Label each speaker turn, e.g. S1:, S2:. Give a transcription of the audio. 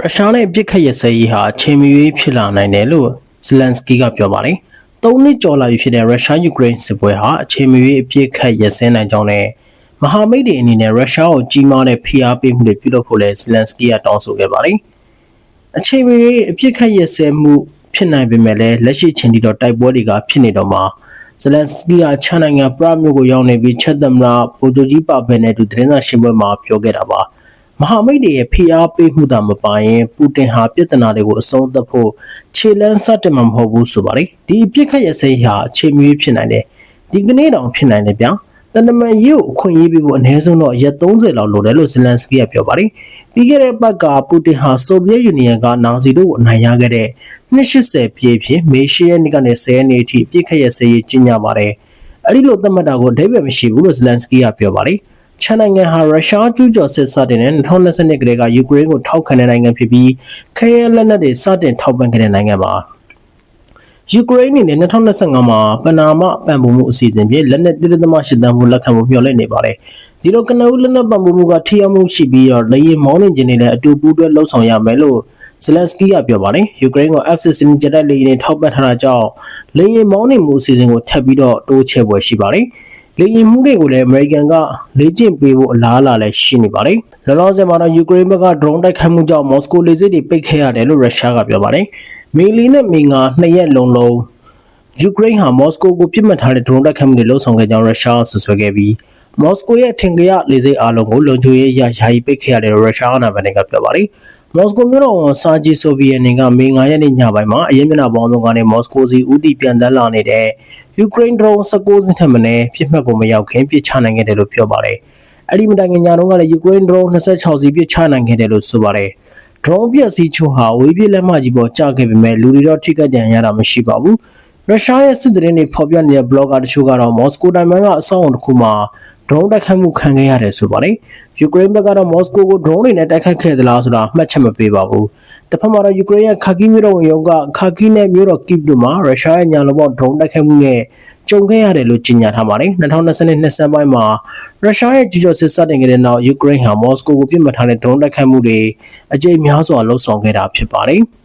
S1: ရုရှားနဲ့ပြစ်ခတ်ရစဲရေးဟာအချိန်မရွေးဖြစ်လာနိုင်တယ်လို့ဇလန်စကီကပြောပါတယ်။သုံးနှစ်ကျော်လာပြီဖြစ်တဲ့ရုရှားယူကရိန်းစစ်ပွဲဟာအချိန်မရွေးအပြစ်ခတ်ရစဲနိုင်ကြောင်းနဲ့မဟာမိတ်တွေအနေနဲ့ရုရှားကိုကြီးမားတဲ့ဖိအားပေးမှုတွေပြုလုပ်ဖို့လည်းဇလန်စကီကတောင်းဆိုခဲ့ပါတယ်။အချိန်မရွေးအပြစ်ခတ်ရစဲမှုဖြစ်နိုင်ပေမဲ့လည်းလက်ရှိချိန်ထိတော့တိုက်ပွဲတွေကဖြစ်နေတော့မှာဇလန်စကီကချာနိုင်ငံပရာမြို့ကိုရောက်နေပြီးချက်သမရာပိုတိုဂျီပါဘယ်နဲ့တူသတင်းစာရှင်းပွဲမှာပြောခဲ့တာပါ။ မဟာမိတ်တွေရဲ့ဖိအားပေးမှုတာမပိုင်ရင်ပူတင်ဟာပြည်ထနာတွေကိုအဆုံးသတ်ဖို့ခြေလန်းစတင်မှာမဟုတ်ဘူးဆိုပါတယ်။ဒီအပြစ်ခတ်ရစဲဟာအချိန်မရွေးဖြစ်နိုင်တယ်။ဒီကနေ့တောင်ဖြစ်နိုင်တယ်ဗျာ။တန်တမန်ရေးကိုအခွင့်အရေးပေးဖို့အနည်းဆုံးတော့ရက်30လောက်လိုတယ်လို့ဇလန်စကီကပြောပါတယ်။ပြီးခဲ့တဲ့ပတ်ကပူတင်ဟာဆိုဗီယက်ယူနီယံကနာဇီတို့ကိုအနိုင်ရခဲ့တဲ့280ပြည့်ဖြင့်မေရှရက်နေ့ကနေ10ရက်နေ့အထိအပြစ်ခတ်ရစဲရေးကြီးညာပါတယ်။အဲဒီလိုသတ်မှတ်တာကိုအဓိပ္ပာယ်မရှိဘူးလို့ဇလန်စကီကပြောပါတယ်။ ချန်နိုင်ငံဟာရုရှားကျူးကျော်စစ်စတင်တဲ့2022ကတည်းကယူကရိန်းကိုထောက်ခံတဲ့နိုင်ငံဖြစ်ပြီးခရဲလက်နက်တွေစတင်ထောက်ပံ့ခဲ့တဲ့နိုင်ငံပါ။ယူကရိန်းအနေနဲ့2025မှာပနာမပံ့ပိုးမှုအစီအစဉ်ဖြင့်လက်နက်တိရသမရှင်းတမ်းမှုလက်ခံမှုမျှော်လင့်နေပါတယ်။ဒီလိုကနဦးလက်နက်ပံ့ပိုးမှုကထိရောက်မှုရှိပြီးတော့လေယာဉ်မောင်းနေခြင်းတွေလည်းအတူပူးတွဲလှုပ်ဆောင်ရမယ်လို့ဇလန်စကီကပြောပါတယ်။ယူကရိန်းက F-16 ဂျက်တိုက်လေယာဉ်တွေထောက်ပံ့ထားတာကြောင့်လေယာဉ်မောင်းနေမှုအစီအစဉ်ကိုထပ်ပြီးတော့တိုးချဲ့ပွဲရှိပါတယ်။ လေယာဉ်မှုတွေကိုလည်းအမေရိကန်ကလေ့ကျင့်ပေးဖို့အလားအလာလည်းရှိနေပါတယ်။လောလောဆယ်မှာတော့ယူကရိန်းဘက်က drone တိုက်ခိုက်မှုကြောင့်မော်စကိုလေဆိပ်တွေပိတ်ခဲ့ရတယ်လို့ရုရှားကပြောပါတယ်။မေလီနဲ့မေငါနှစ်ရက်လုံးလုံးယူကရိန်းဟာမော်စကိုကိုပြစ်မှတ်ထားတဲ့ drone တိုက်ခိုက်မှုတွေလှုံ့ဆော်ခဲ့ကြောင်းရုရှားကဆွဆွဲခဲ့ပြီးမော်စကိုရဲ့ထင်ကြရလေဆိပ်အားလုံးကိုလုံခြုံရေးအရယာယီပိတ်ခဲ့ရတယ်လို့ရုရှားအာဏာပိုင်တွေကပြောပါတယ်။ မော်စကိုမြို့တော်ဝန်စာဂျီဆိုဗီယန်ကမေ9ရက်နေ့ညပိုင်းမှာအရေးမျက်နှာပေါင်းဆုံးကနေမော်စကိုစီဦးတည်ပြန်တန်းလာနေတဲ့ယူကရိန်း drone 19စင်းထက်မနည်းပြစ်မှတ်ကိုမရောက်ခင်ပြစ်ချနိုင်ခဲ့တယ်လို့ပြောပါတယ်။အဲ့ဒီမတိုင်ခင်ညတုန်းကလည်းယူကရိန်း drone 26စီပြစ်ချနိုင်ခဲ့တယ်လို့ဆိုပါတယ်။ drone ပြက်စီချိုဟာဝေးပြေးလက်မကြီးပေါ်ကျခဲ့ပေမဲ့လူတွေတော့ထိခိုက်ဒဏ်ရာရတာမရှိပါဘူး။ရုရှားရဲ့စစ်သတင်းတွေဖော်ပြနေတဲ့ blogger တချို့ကတော့မော်စကိုတိုင်ဝမ်ကအဆောက်အုံတစ်ခုမှာ drone တိုက်ခိုက်မှုခံခဲ့ရတယ်ဆိုပါတယ်။ယူကရိန်းဘက်ကတော့မော်စကိုကို drone တွေနဲ့တိုက်ခိုက်ခဲ့သလားဆိုတာမှတ်ချက်မပေးပါဘူး။တစ်ဖက်မှာတော့ယူကရိန်းရဲ့ခါကီမြို့တော်ဝန်ရုံးကခါကီနဲ့မြို့တော်ကိဗ်တို့မှာရုရှားရဲ့ညာလိုပေါက် drone တိုက်ခိုက်မှုနဲ့ကြုံခဲ့ရတယ်လို့ကြေညာထားပါတယ်။2020နှစ်စံပိုင်းမှာရုရှားရဲ့ကျူးကျော်စစ်စတင်ခဲ့တဲ့နောက်ယူကရိန်းဟာမော်စကိုကိုပြစ်မှတ်ထားတဲ့ drone တိုက်ခိုက်မှုတွေအကြိမ်များစွာလှုံ့ဆော်ခဲ့တာဖြစ်ပါတယ်။